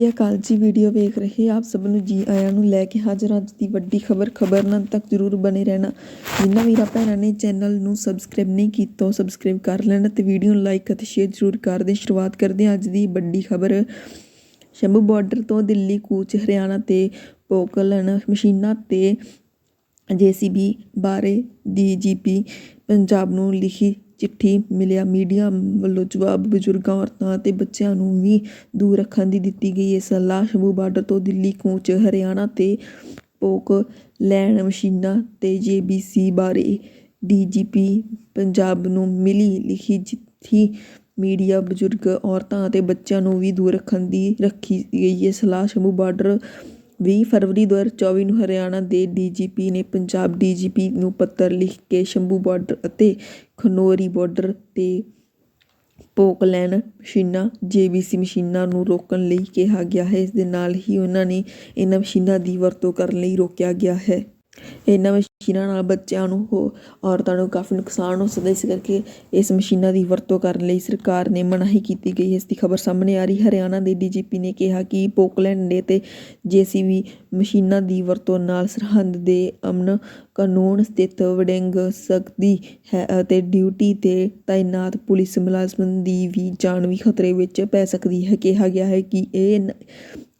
ਇਹ ਅਕਾਲ ਜੀ ਵੀਡੀਓ ਵੇਖ ਰਹੇ, ਆਪ ਸਭ ਨੂੰ ਜੀ ਆਇਆਂ ਨੂੰ ਲੈ ਕੇ ਹਾਜ਼ਰ ਅੱਜ ਦੀ ਵੱਡੀ ਖਬਰ ਖਬਰ ਨਾਲ ਤੱਕ ਜ਼ਰੂਰ ਬਣੇ ਰਹਿਣਾ। ਜਿਨ੍ਹਾਂ ਵੀਰਾਂ ਭੈਣਾਂ ਨੇ ਚੈਨਲ ਨੂੰ ਸਬਸਕ੍ਰਾਈਬ ਨਹੀਂ ਕੀਤਾ, ਉਹ ਸਬਸਕ੍ਰਾਈਬ ਕਰ ਲੈਣ ਤੇ ਵੀਡੀਓ ਨੂੰ ਲਾਈਕ ਅਤੇ ਸ਼ੇਅਰ ਜ਼ਰੂਰ ਕਰ ਦੇਣ। ਸ਼ੁਰੂਆਤ ਕਰਦੇ ਹਾਂ ਅੱਜ ਦੀ ਵੱਡੀ ਖਬਰ। ਸ਼ੰਭੂ ਬਾਰਡਰ ਤੋਂ ਦਿੱਲੀ, ਕੂਚ, ਹਰਿਆਣਾ ਤੇ ਪੋਕਲਨ ਮਸ਼ੀਨਾਂ ਤੇ ਜੇਸੀਬੀ ਬਾਰੇ ਡੀਜੀਪੀ ਪੰਜਾਬ ਨੂੰ ਲਿਖੀ ਚਿੱਠੀ ਮਿਲਿਆ। ਮੀਡੀਆ ਵੱਲੋਂ ਜਵਾਬ ਬਜ਼ੁਰਗਾਂ ਔਰਤਾਂ ਅਤੇ ਬੱਚਿਆਂ ਨੂੰ ਵੀ ਦੂਰ ਰੱਖਣ ਦੀ ਦਿੱਤੀ ਗਈ ਹੈ ਸਲਾਹ। ਸ਼ੰਭੂ ਬਾਰਡਰ ਤੋਂ ਦਿੱਲੀ ਕੂਚ ਹਰਿਆਣਾ ਤੇ ਪੋਕ ਲੈਣ ਮਸ਼ੀਨਾਂ ਤੇ ਜੇਬੀਸੀ ਬਾਰੇ ਡੀਜੀਪੀ ਪੰਜਾਬ ਨੂੰ ਮਿਲੀ ਲਿਖੀ ਚਿੱਠੀ। ਮੀਡੀਆ ਬਜ਼ੁਰਗ ਔਰਤਾਂ ਅਤੇ ਬੱਚਿਆਂ ਨੂੰ ਵੀ ਦੂਰ ਰੱਖਣ ਦੀ, ਰੱਖੀ ਗਈ ਹੈ ਸਲਾਹ। ਸ਼ੰਭੂ ਬਾਰਡਰ ਵੀਹ ਫਰਵਰੀ 2024 ਨੂੰ ਹਰਿਆਣਾ ਦੇ ਡੀਜੀਪੀ ਨੇ ਪੰਜਾਬ ਡੀਜੀਪੀ ਨੂੰ ਪੱਤਰ ਲਿਖ ਕੇ ਸ਼ੰਭੂ ਬਾਰਡਰ ਅਤੇ ਖਨੌਰੀ ਬਾਰਡਰ ਤੇ ਪੋਕਲੈਨ ਮਸ਼ੀਨਾਂ, ਜੇਬੀਸੀ ਮਸ਼ੀਨਾਂ ਨੂੰ ਰੋਕਣ ਲਈ ਕਿਹਾ ਗਿਆ ਹੈ। ਇਸ ਦੇ ਨਾਲ ਹੀ ਉਹਨਾਂ ਨੇ ਇਹਨਾਂ ਮਸ਼ੀਨਾਂ ਦੀ ਵਰਤੋਂ ਕਰਨ ਲਈ ਰੋਕਿਆ ਗਿਆ ਹੈ। ਇਹਨਾਂ ਮਸ਼ੀਨਾਂ ਨਾਲ ਬੱਚਿਆਂ ਨੂੰ ਹੋ, ਔਰਤਾਂ ਨੂੰ ਕਾਫੀ ਨੁਕਸਾਨ ਹੋ ਸਕਦਾ ਇਸ ਕਰਕੇ ਇਸ ਮਸ਼ੀਨਾਂ ਦੀ ਵਰਤੋਂ ਕਰਨ ਲਈ ਸਰਕਾਰ ਨੇ ਮਨਾਹੀ ਕੀਤੀ ਗਈ ਇਸ ਦੀ ਖਬਰ ਸਾਹਮਣੇ ਆ ਰਹੀ ਹਰਿਆਣਾ ਦੇ ਡੀਜੀਪੀ ਨੇ ਕਿਹਾ ਕਿ ਪੋਕਲੈਂਡ ਦੇ ਤੇ ਜੇਸੀਬੀ ਮਸ਼ੀਨਾਂ ਦੀ ਵਰਤੋਂ ਨਾਲ ਸਰਹੱਦ ਦੇ ਅਮਨ ਕਾਨੂੰਨ ਸਥਿਤ ਵੜਿੰਗ ਸਕਦੀ ਹੈ ਅਤੇ ਡਿਊਟੀ ਤੇ ਤਾਇਨਾਤ ਪੁਲਿਸ ਮੁਲਾਜ਼ਮ ਦੀ ਵੀ ਜਾਨ ਵੀ ਖਤਰੇ ਵਿੱਚ ਪੈ ਸਕਦੀ ਹੈ। ਕਿਹਾ ਗਿਆ ਹੈ ਕਿ ਇਹ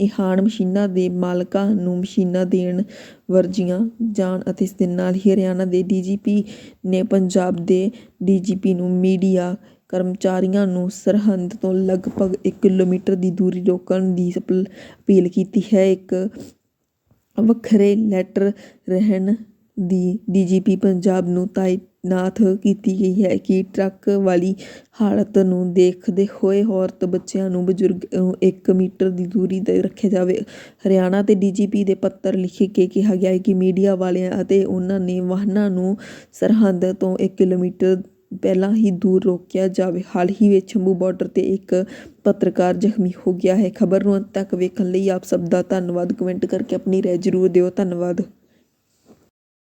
ਇਹ ਹਾਣ ਮਸ਼ੀਨਾਂ ਦੇ ਮਾਲਕਾਂ ਨੂੰ ਮਸ਼ੀਨਾਂ ਦੇਣ ਵਰਜੀਆਂ ਜਾਣ ਅਤੇ ਇਸ ਦੇ ਨਾਲ ਹੀ ਹਰਿਆਣਾ ਦੇ ਡੀਜੀਪੀ ਨੇ ਪੰਜਾਬ ਦੇ ਡੀਜੀਪੀ ਨੂੰ ਮੀਡੀਆ ਕਰਮਚਾਰੀਆਂ ਨੂੰ ਸਰਹੰਦ ਤੋਂ ਲਗਭਗ ਇੱਕ ਕਿਲੋਮੀਟਰ ਦੀ ਦੂਰੀ ਰੋਕਣ ਦੀ ਅਪਲ- ਅਪੀਲ ਕੀਤੀ ਹੈ। ਇੱਕ ਵੱਖਰੇ ਲੈਟਰ ਰਹਿਣ ਦੀ ਡੀਜੀਪੀ ਪੰਜਾਬ ਨੂੰ ਨਾਥ ਕੀਤੀ ਗਈ ਹੈ ਕਿ ਟਰੱਕ ਵਾਲੀ ਹਾਲਤ ਨੂੰ ਦੇਖਦੇ ਹੋਏ ਔਰਤ ਬੱਚਿਆਂ ਨੂੰ ਬਜ਼ੁਰਗ ਨੂੰ 1 ਮੀਟਰ ਦੀ ਦੂਰੀ ਤੇ ਰੱਖਿਆ ਜਾਵੇ। ਹਰਿਆਣਾ ਤੇ ਡੀਜੀਪੀ ਦੇ ਪੱਤਰ ਲਿਖ ਕੇ ਕਿਹਾ ਗਿਆ ਹੈ ਕਿ ਮੀਡੀਆ ਵਾਲਿਆਂ ਅਤੇ ਉਹਨਾਂ ਨੇ ਵਾਹਨਾਂ ਨੂੰ ਸਰਹੱਦ ਤੋਂ 1 ਕਿਲੋਮੀਟਰ ਪਹਿਲਾਂ ਹੀ ਦੂਰ ਰੋਕਿਆ ਜਾਵੇ। ਹਾਲ ਹੀ ਵਿੱਚ ਸ਼ੰਭੂ ਬਾਰਡਰ ਤੇ ਇੱਕ ਪੱਤਰਕਾਰ ਜ਼ਖਮੀ ਹੋ ਗਿਆ ਹੈ। ਖਬਰ ਨੂੰ ਅੰਤ ਤੱਕ ਵੇਖਣ ਲਈ ਆਪ ਸਭ ਦਾ ਧੰਨਵਾਦ। ਕਮੈਂਟ ਕਰਕੇ ਆਪਣੀ ਰਾਏ ਜ਼ਰੂਰ ਦਿਓ। ਧੰਨਵਾਦ।